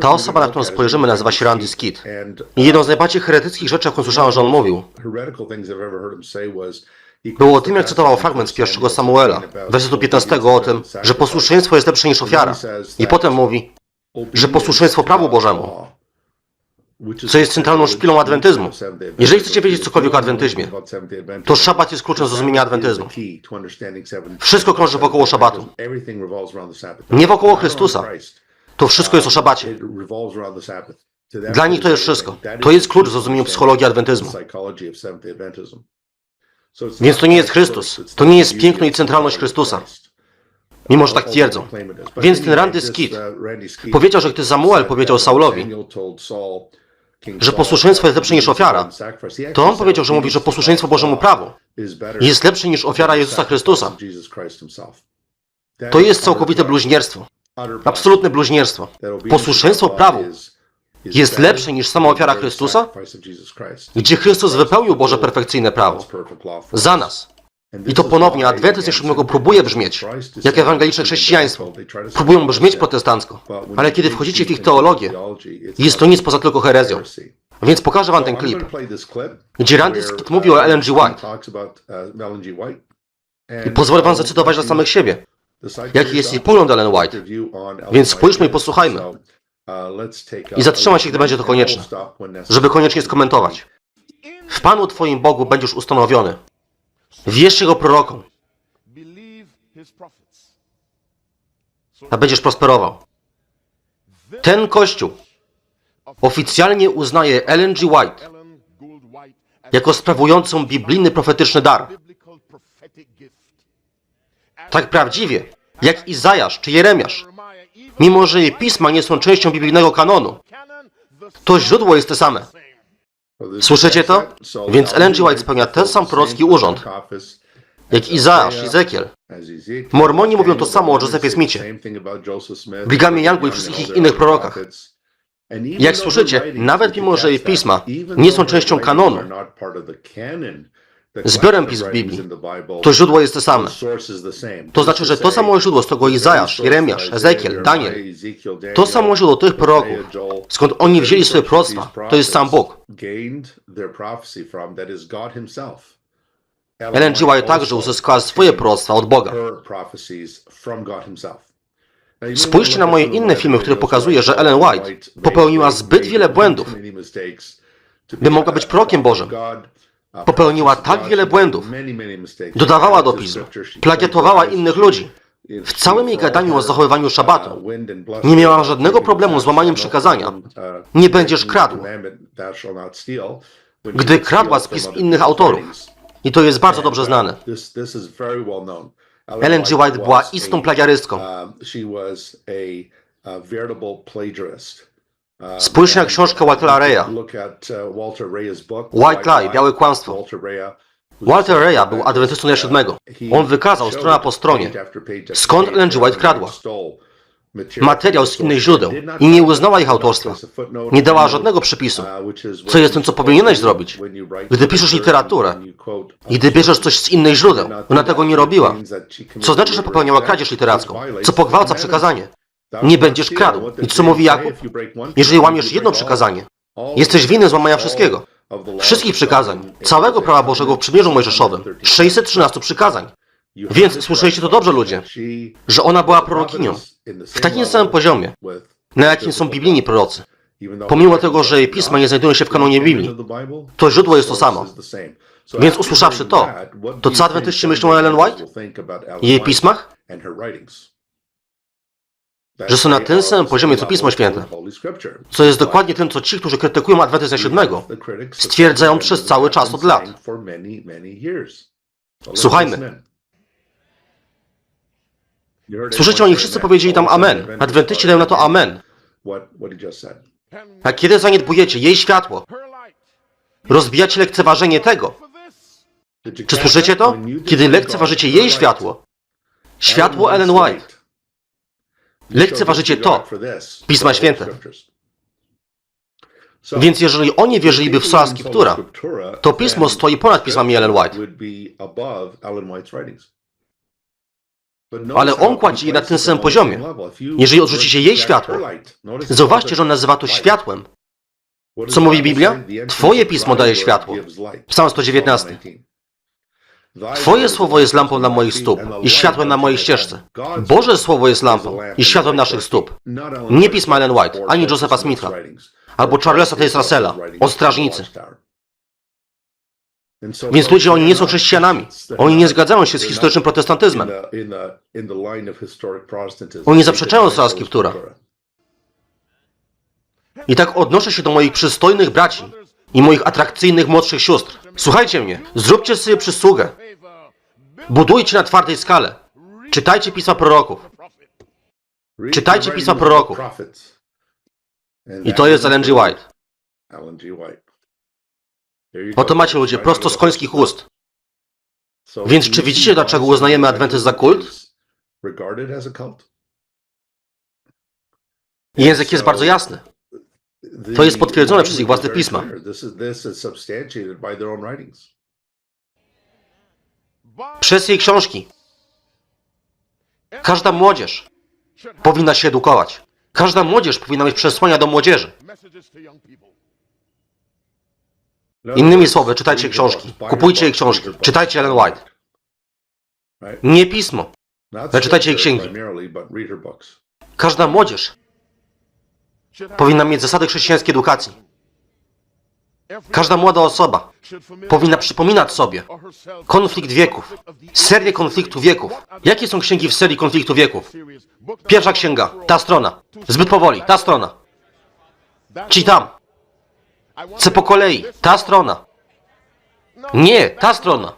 Ta osoba, na którą spojrzymy, nazywa się Randy Skid. I jedną z najbardziej heretyckich rzeczy, jaką słyszałem, że on mówił, było tym, jak cytował fragment z pierwszego Samuela, wersetu 15 o tym, że posłuszeństwo jest lepsze niż ofiara. I potem mówi, że posłuszeństwo prawu Bożemu, co jest centralną szpilą adwentyzmu. Jeżeli chcecie wiedzieć cokolwiek o adwentyzmie, to szabat jest kluczem do zrozumienia adwentyzmu. Wszystko krąży wokoło szabatu. Nie wokoło Chrystusa. To wszystko jest o szabacie. Dla nich to jest wszystko. To jest klucz do zrozumienia psychologii adwentyzmu. Więc to nie jest Chrystus. To nie jest piękno i centralność Chrystusa. Mimo, że tak twierdzą. Więc ten Randy Skid powiedział, że gdy Samuel powiedział Saulowi, że posłuszeństwo jest lepsze niż ofiara, to on powiedział, że mówi, że posłuszeństwo Bożemu prawu jest lepsze niż ofiara Jezusa Chrystusa. To jest całkowite bluźnierstwo. Absolutne bluźnierstwo. Posłuszeństwo prawu jest lepsze niż sama ofiara Chrystusa, gdzie Chrystus wypełnił Boże perfekcyjne prawo za nas. I to ponownie Adwentyzm siódmego próbuje brzmieć, jak ewangeliczne chrześcijaństwo. Próbują brzmieć protestancko, ale kiedy wchodzicie w ich teologię, jest to nic poza tylko herezją. Więc pokażę wam ten klip, gdzie Randy Skid mówi o Ellen G. White. I pozwolę wam zacytować dla samych siebie, jaki jest ich pogląd Ellen White. Więc spójrzmy i posłuchajmy. I zatrzymaj się, gdy będzie to konieczne, żeby koniecznie skomentować. W Panu Twoim Bogu będziesz ustanowiony. Wierz Jego prorokom, a będziesz prosperował. Ten Kościół oficjalnie uznaje Ellen G. White jako sprawującą biblijny profetyczny dar. Tak prawdziwie, jak Izajasz czy Jeremiasz. Mimo, że jej pisma nie są częścią biblijnego kanonu, to źródło jest te same. Słyszycie to? Więc Ellen G. White spełnia ten sam prorocki urząd, jak Izajasz Ezekiel. Mormoni mówią to samo o Josephie Smithie, Brigamie Youngu i wszystkich ich innych prorokach. Jak słyszycie, nawet mimo, że jej pisma nie są częścią kanonu, zbiorem pism w Biblii, to źródło jest te same. To znaczy, że to samo źródło, z którego Izajasz, Jeremiasz, Ezekiel, Daniel, to samo źródło tych proroków, skąd oni wzięli swoje proroctwa, to jest sam Bóg. Ellen G. White także uzyskała swoje proroctwa od Boga. Spójrzcie na moje inne filmy, w których pokazuję, że Ellen White popełniła zbyt wiele błędów, by mogła być prorokiem Bożym. Popełniła tak wiele błędów, dodawała do pism, plagiatowała innych ludzi. W całym jej gadaniu o zachowywaniu szabatu nie miała żadnego problemu z łamaniem przykazania. Nie będziesz kradł, gdy kradła z pism innych autorów. I to jest bardzo dobrze znane. Ellen G. White była istną plagiarystką. Spójrz na książkę Waltera Raya. White Lie, Białe Kłamstwo. Walter Raya był adwentystą dnia siódmego. On wykazał strona po stronie, skąd Ellen G. White kradła. Materiał z innych źródeł i nie uznała ich autorstwa. Nie dała żadnego przypisu, co jest tym, co powinieneś zrobić. Gdy piszesz literaturę i gdy bierzesz coś z innych źródeł, ona tego nie robiła. Co znaczy, że popełniała kradzież literacką, co pogwałca przekazanie. Nie będziesz kradł. I co mówi Jakub? Jeżeli łamiesz jedno przykazanie, jesteś winny złamania wszystkiego. Wszystkich przykazań, całego prawa Bożego w przymierzu mojżeszowym. 613 przykazań. Więc słyszeliście to dobrze, ludzie, że ona była prorokinią w takim samym poziomie, na jakim są biblijni prorocy. Pomimo tego, że jej pisma nie znajdują się w kanonie Biblii, to źródło jest to samo. Więc usłyszawszy to, to co adwentyści myślą o Ellen White? Jej pismach? Że są na tym samym poziomie co Pismo Święte. Co jest dokładnie tym, co ci, którzy krytykują adwentyzm siódmego, stwierdzają przez cały czas od lat. Słuchajmy. Słyszycie, oni wszyscy powiedzieli tam Amen. Adwentyści dają na to Amen. A kiedy zaniedbujecie jej światło, rozbijacie lekceważenie tego. Czy słyszycie to? Kiedy lekceważycie jej światło, światło Ellen White, lekceważycie to, Pisma Święte. Więc jeżeli oni wierzyliby w Sola Scriptura, to Pismo stoi ponad pismami Ellen White. Ale on kładzie je na tym samym poziomie. Jeżeli odrzucicie jej światło, Zauważcie, że on nazywa to światłem. Co mówi Biblia? Twoje pismo daje światło. Psalm 119. Twoje słowo jest lampą na moich stóp i światłem na mojej ścieżce. Boże słowo jest lampą i światłem naszych stóp. Nie pisma Ellen White, ani Josepha Smitha, albo Charlesa Taze Russella o strażnicy. Więc ludzie, oni nie są chrześcijanami. Oni nie zgadzają się z historycznym protestantyzmem. Oni zaprzeczają słowa Scriptura. I tak odnoszę się do moich przystojnych braci i moich atrakcyjnych młodszych sióstr. Słuchajcie mnie, zróbcie sobie przysługę. Budujcie na twardej skale. Czytajcie pisma proroków. Czytajcie pisma proroków. I to jest Ellen G. White. Oto macie ludzie prosto z końskich ust. Więc czy widzicie, dlaczego uznajemy adwentyzm za kult? Język jest bardzo jasny. To jest potwierdzone przez ich własne pisma. Przez jej książki. Każda młodzież powinna się edukować. Każda młodzież powinna mieć przesłania do młodzieży. Innymi słowy, czytajcie książki. Kupujcie jej książki. Czytajcie Ellen White. Nie pismo. Czytajcie jej księgi. Każda młodzież powinna mieć zasady chrześcijańskiej edukacji. Każda młoda osoba powinna przypominać sobie konflikt wieków, serię konfliktu wieków. Jakie są księgi w serii konfliktu wieków? Pierwsza księga, ta strona. Zbyt powoli, ta strona. Ci tam. Chcę po kolei, ta strona. Nie, ta strona.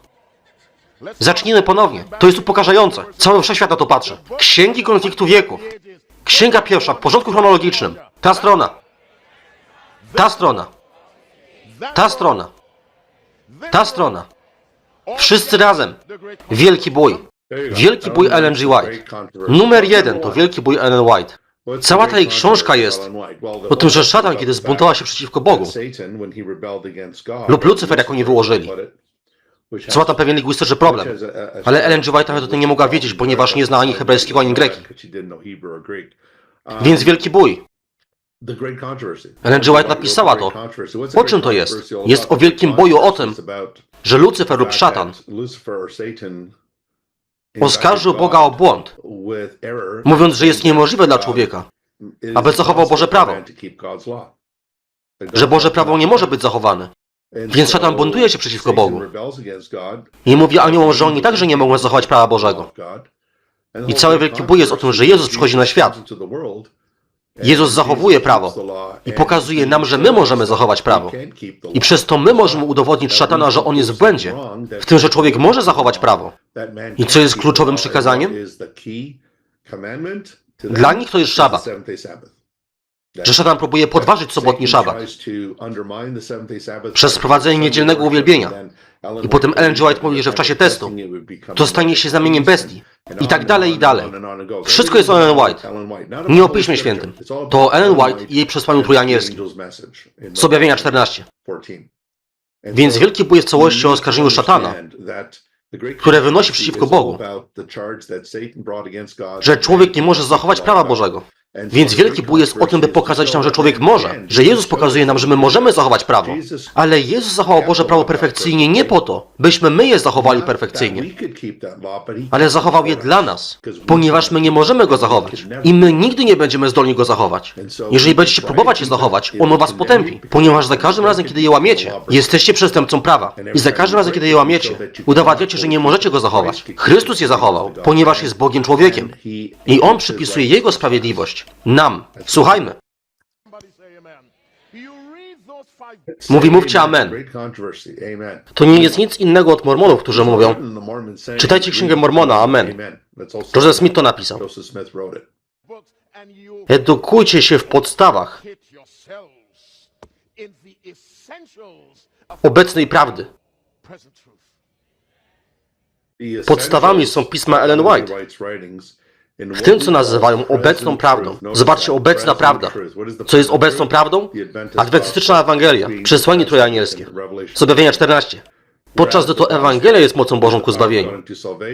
Zacznijmy ponownie. To jest upokarzające. Cały wszechświat na to patrzy. Księgi konfliktu wieków. Księga pierwsza w porządku chronologicznym. Ta strona. Ta strona. Ta strona. Ta strona. Wszyscy razem. Wielki bój. Wielki bój Ellen G. White. Numer jeden to wielki bój Ellen White. Cała ta jej książka jest o tym, że szatan, kiedy zbuntowała się przeciwko Bogu, lub Lucyfer, jak oni wyłożyli. Co ma tam pewien lingwistyczny problem. Ale Ellen G. White nawet o tym nie mogła wiedzieć, ponieważ nie zna ani hebrajskiego, ani greki. Więc wielki bój. Ellen G. White napisała to. O czym to jest? Jest o wielkim boju o tym, że Lucyfer lub szatan oskarżył Boga o błąd, mówiąc, że jest niemożliwe dla człowieka, aby zachował Boże prawo, że Boże prawo nie może być zachowane. Więc szatan buntuje się przeciwko Bogu i mówi aniołom, że oni także nie mogą zachować prawa Bożego. I cały wielki bój jest o tym, że Jezus przychodzi na świat. Jezus zachowuje prawo i pokazuje nam, że my możemy zachować prawo. I przez to my możemy udowodnić szatana, że on jest w błędzie, w tym, że człowiek może zachować prawo. I co jest kluczowym przykazaniem? Dla nich to jest szabat. Że szatan próbuje podważyć sobotni szabat przez wprowadzenie niedzielnego uwielbienia. I potem Ellen G. White mówi, że w czasie testu to stanie się znamieniem bestii. I tak dalej, i dalej. Wszystko jest o Ellen White. Nie o Piśmie Świętym. To o Ellen White i jej przesłaniu trójanielskim. Z objawienia 14. Więc wielki bój jest w całości o oskarżeniu szatana, które wynosi przeciwko Bogu, Że człowiek nie może zachować prawa Bożego. Więc wielki bój jest o tym, by pokazać nam, że człowiek może, że Jezus pokazuje nam, że my możemy zachować prawo. Ale Jezus zachował Boże prawo perfekcyjnie nie po to, byśmy my je zachowali perfekcyjnie, ale zachował je dla nas, ponieważ my nie możemy go zachować i my nigdy nie będziemy zdolni go zachować. Jeżeli będziecie próbować je zachować, ono was potępi, ponieważ za każdym razem, kiedy je łamiecie, jesteście przestępcą prawa i za każdym razem, kiedy je łamiecie, udowadniacie, że nie możecie go zachować. Chrystus je zachował, ponieważ jest Bogiem człowiekiem i On przypisuje Jego sprawiedliwość nam. Słuchajmy. Mówi, mówcie amen. To nie jest nic innego od mormonów, którzy mówią, czytajcie Księgę Mormona, amen. Joseph Smith to napisał. Edukujcie się w podstawach obecnej prawdy. Podstawami są pisma Ellen White. W tym, co nazywają obecną prawdą. Zobaczcie, obecna prawda. Co jest obecną prawdą? Adwentystyczna Ewangelia, przesłanie trojanielskie. Z objawienia 14. podczas gdy to Ewangelia jest mocą Bożą ku zbawieniu.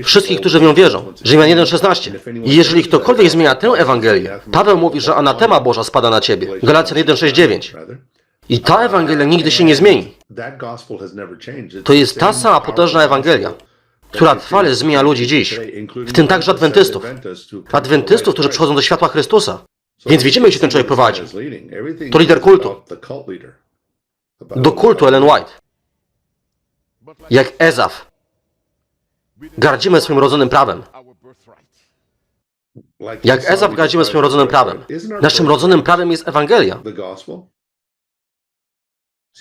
Wszystkich, którzy w nią wierzą. Rzymian 1,16. I jeżeli ktokolwiek zmienia tę Ewangelię, Paweł mówi, że anatema Boża spada na ciebie. Galacjan 1,6,9. I ta Ewangelia nigdy się nie zmieni. To jest ta sama potężna Ewangelia, która trwale zmienia ludzi dziś, w tym także adwentystów. Adwentystów, którzy przychodzą do światła Chrystusa. Więc widzimy, gdzie ten człowiek prowadzi. To lider kultu. Do kultu Ellen White. Jak Ezaf. Gardzimy swoim rodzonym prawem. Jak Ezaf gardzimy swoim rodzonym prawem. Naszym rodzonym prawem jest Ewangelia.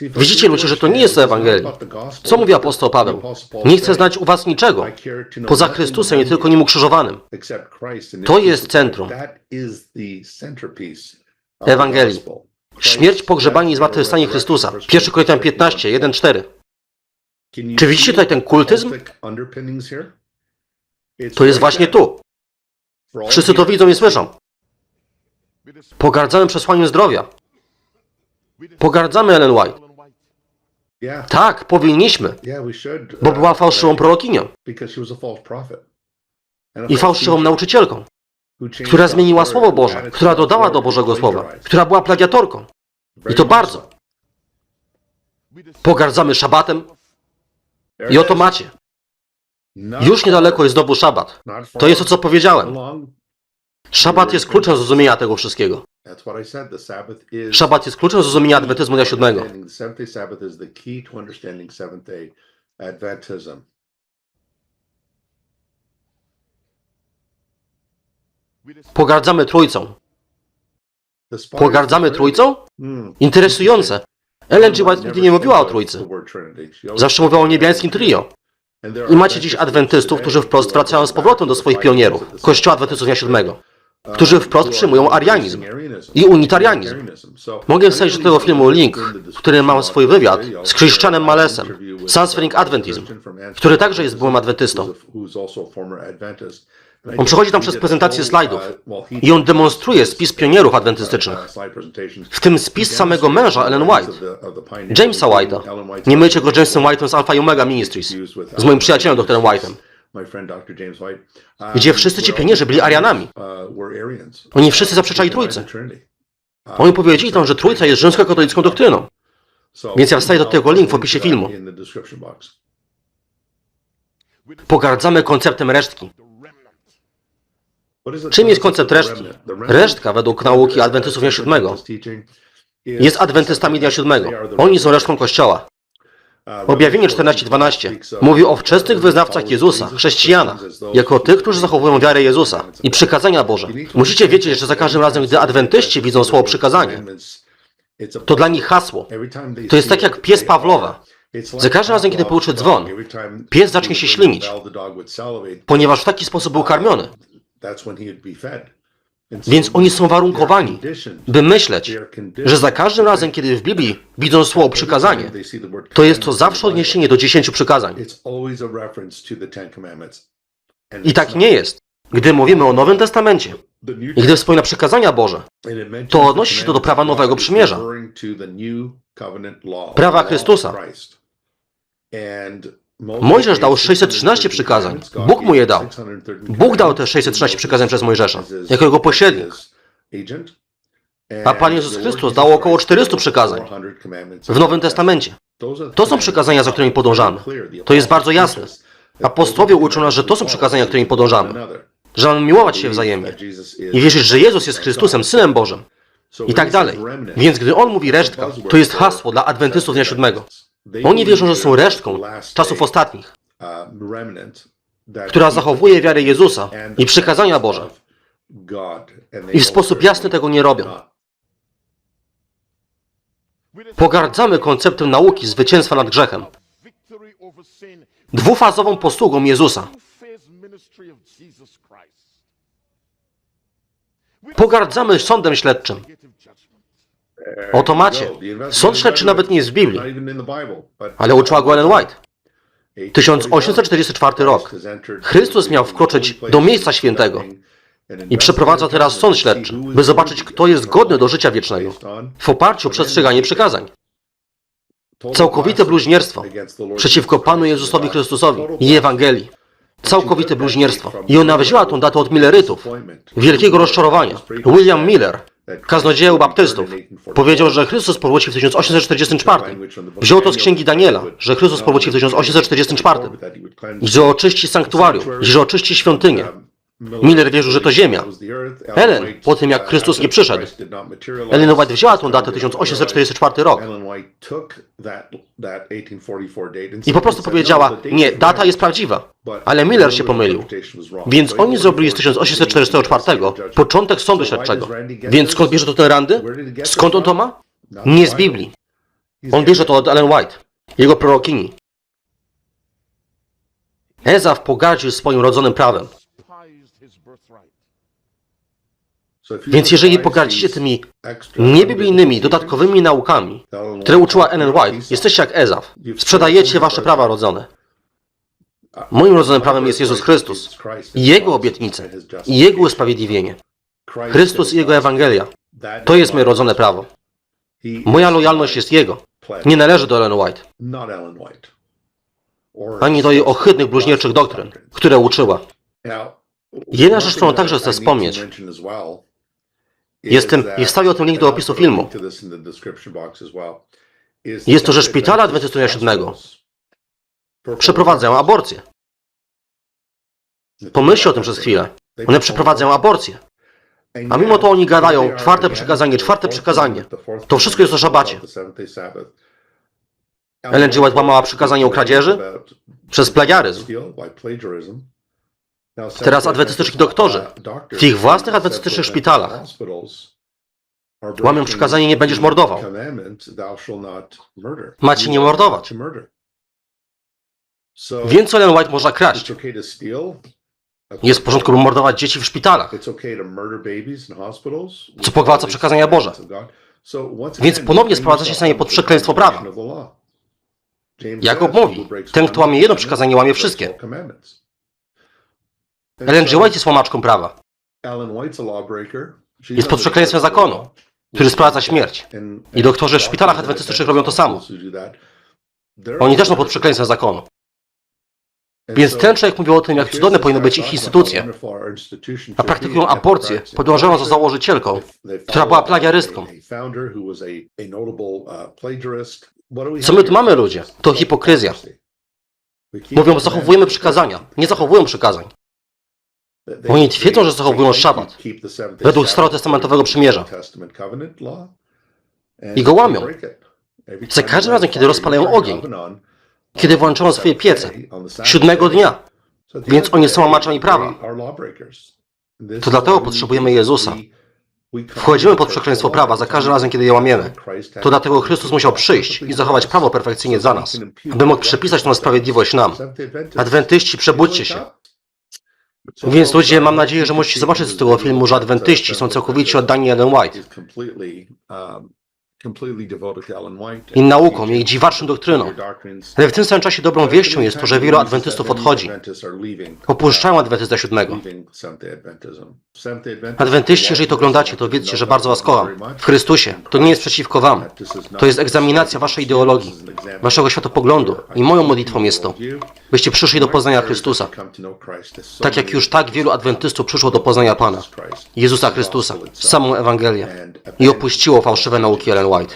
Widzicie ludzie, że to nie jest Ewangelia. Co mówi apostoł Paweł? Nie chcę znać u was niczego, poza Chrystusem i tylko Nim ukrzyżowanym. To jest centrum Ewangelii. Śmierć, pogrzebanie i zmartwychwstanie Chrystusa. 1 Koryntian 15, 1, 4. Czy widzicie tutaj ten kultyzm? To jest właśnie tu. Wszyscy to widzą i słyszą. Pogardzamy przesłaniem zdrowia. Pogardzamy Ellen White. Tak, powinniśmy, bo była fałszywą prorokinią i fałszywą nauczycielką, która zmieniła Słowo Boże, która dodała do Bożego Słowa, która była plagiatorką. I to bardzo. Pogardzamy szabatem i oto macie. Już niedaleko jest znowu szabat. To jest to, co powiedziałem. Szabat jest kluczem zrozumienia tego wszystkiego. Szabat jest kluczem zrozumienia adwentyzmu dnia siódmego. Pogardzamy Trójcą. Pogardzamy Trójcą? Interesujące. Ellen G. White nigdy nie mówiła o Trójcy. Zawsze mówiła o niebiańskim trio. I macie dziś adwentystów, którzy wprost wracają z powrotem do swoich pionierów, Kościoła Adwentystów Dnia Siódmego, którzy wprost przyjmują arianizm i unitarianizm. Mogę wstawić do tego filmu link, w którym mam swój wywiad z Christianem Malesem, Transferring Adventism, który także jest byłym adwentystą. On przechodzi tam przez prezentację slajdów i on demonstruje spis pionierów adwentystycznych, w tym spis samego męża Ellen White, Jamesa White'a. Nie myjcie go Jamesem White'em z Alpha i Omega Ministries, z moim przyjacielem doktorem White'em, gdzie wszyscy ci pionierzy byli Arianami. Oni wszyscy zaprzeczali Trójcy. Oni powiedzieli tam, że Trójca jest rzymskokatolicką doktryną. Więc ja wstaję do tego link w opisie filmu. Pogardzamy konceptem resztki. Czym jest koncept resztki? Resztka, według nauki adwentystów dnia siódmego, jest adwentystami dnia siódmego. Oni są resztką Kościoła. Objawienie 14:12 mówi o wczesnych wyznawcach Jezusa, chrześcijanach, jako tych, którzy zachowują wiarę Jezusa i przykazania Boże. Musicie wiedzieć, że za każdym razem, gdy adwentyści widzą słowo przykazanie, to dla nich hasło. To jest tak jak pies Pawlowa. Za każdym razem, kiedy pouczy dzwon, pies zacznie się ślinić, ponieważ w taki sposób był karmiony. Więc oni są warunkowani, by myśleć, że za każdym razem, kiedy w Biblii widzą słowo przykazanie, to jest to zawsze odniesienie do dziesięciu przykazań. I tak nie jest. Gdy mówimy o Nowym Testamencie i gdy wspomina przykazania Boże, to odnosi się to do prawa Nowego Przymierza, prawa Chrystusa. Mojżesz dał 613 przykazań. Bóg mu je dał. Bóg dał te 613 przykazań przez Mojżesza, jako jego pośrednik. A Pan Jezus Chrystus dał około 400 przykazań w Nowym Testamencie. To są przykazania, za którymi podążamy. To jest bardzo jasne. Apostołowie uczą nas, że to są przykazania, którymi podążamy. Że mamy miłować się wzajemnie i wierzyć, że Jezus jest Chrystusem, Synem Bożym i tak dalej. Więc gdy On mówi resztka, to jest hasło dla adwentystów dnia siódmego. Oni wierzą, że są resztką czasów ostatnich, która zachowuje wiarę Jezusa i przykazania Boże i w sposób jasny tego nie robią. Pogardzamy konceptem nauki zwycięstwa nad grzechem, dwufazową posługą Jezusa. Pogardzamy sądem śledczym. Oto macie. Sąd śledczy nawet nie jest w Biblii, ale uczyła go Ellen White. 1844 rok. Chrystus miał wkroczyć do miejsca świętego i przeprowadza teraz sąd śledczy, by zobaczyć, kto jest godny do życia wiecznego w oparciu o przestrzeganie przykazań. Całkowite bluźnierstwo przeciwko Panu Jezusowi Chrystusowi i Ewangelii. Całkowite bluźnierstwo. I ona wzięła tą datę od Millerytów. Wielkiego rozczarowania. William Miller, kaznodzieją baptystów, powiedział, że Chrystus powrócił w 1844. Wziął to z księgi Daniela, że Chrystus powrócił w 1844. I że oczyści sanktuarium, że oczyści świątynię. Miller wierzył, że to ziemia. Ellen, po tym jak Chrystus nie przyszedł, Ellen White wzięła tą datę 1844 rok i po prostu powiedziała, nie, data jest prawdziwa. Ale Miller się pomylił. Więc oni zrobili z 1844 początek sądu śledczego. Więc skąd bierze to ten Randy? Skąd on to ma? Nie z Biblii. On bierze to od Ellen White, jego prorokini. Ezaf pogardził swoim rodzonym prawem. Więc jeżeli pogardzicie tymi niebiblijnymi, dodatkowymi naukami, które uczyła Ellen White, jesteście jak Ezaf. Sprzedajecie wasze prawa rodzone. Moim rodzonym prawem jest Jezus Chrystus Jego obietnice Jego usprawiedliwienie. Chrystus i Jego Ewangelia. To jest moje rodzone prawo. Moja lojalność jest Jego. Nie należy do Ellen White, ani do jej ohydnych, bluźnierczych doktryn, które uczyła. Jedna rzecz, którą także chcę wspomnieć, Jestem i wstawię o tym link do opisu filmu. Jest to, że Dnia Siódmego przeprowadzają aborcję. Pomyślcie o tym przez chwilę. One przeprowadzają aborcję. A mimo to oni gadają czwarte przykazanie, czwarte przykazanie. To wszystko jest o szabacie. Ellen G. White łamała przykazanie o kradzieży przez plagiaryzm. Teraz adwentystyczni doktorzy w ich własnych adwentystycznych szpitalach łamią przykazanie nie będziesz mordował. Macie nie mordować. Więc Ellen White można kraść. Jest w porządku, by mordować dzieci w szpitalach. co pogwałca przekazania Boże. Więc ponownie sprowadza się stanie pod przekleństwo prawa. Jakob mówi, ten, kto łamie jedno przykazanie, łamie wszystkie. Ellen G. White jest łamaczką prawa. Jest pod przekleństwem zakonu, który sprowadza śmierć. I doktorzy w szpitalach adwentystycznych robią to samo. Oni też są pod przekleństwem zakonu. Więc ten człowiek mówił o tym, jak cudowne powinny być ich instytucje, a praktykują aborcję, podążają za założycielką, która była plagiarystką. Co my tu mamy, ludzie? To hipokryzja. Mówią, zachowujemy przykazania. Nie zachowują przykazań. Oni twierdzą, że zachowują szabat według starotestamentowego przymierza i go łamią. Za każdym razem, kiedy rozpalają ogień, kiedy włączają swoje piece, siódmego dnia. Więc oni są łamaczami prawa. To dlatego potrzebujemy Jezusa. Wchodzimy pod przekleństwo prawa za każdym razem, kiedy je łamiemy. To dlatego Chrystus musiał przyjść i zachować prawo perfekcyjnie za nas, aby mógł przypisać tę sprawiedliwość nam. Adwentyści, przebudźcie się. Więc ludzie, mam nadzieję, że możecie zobaczyć z tego filmu, że adwentyści są całkowicie oddani Ellen White i nauką, jej dziwaczną doktryną. Ale w tym samym czasie dobrą wieścią jest to, że wielu adwentystów odchodzi. Opuszczają Adwentyzmę siódmego. Adwentyści, jeżeli to oglądacie, to wiedzcie, że bardzo was kocham. W Chrystusie. To nie jest przeciwko wam. To jest egzaminacja waszej ideologii, waszego światopoglądu. I moją modlitwą jest to, byście przyszli do poznania Chrystusa. Tak jak już tak wielu adwentystów przyszło do poznania Pana, Jezusa Chrystusa, samą Ewangelię i opuściło fałszywe nauki Ellen White.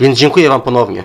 Więc dziękuję wam ponownie.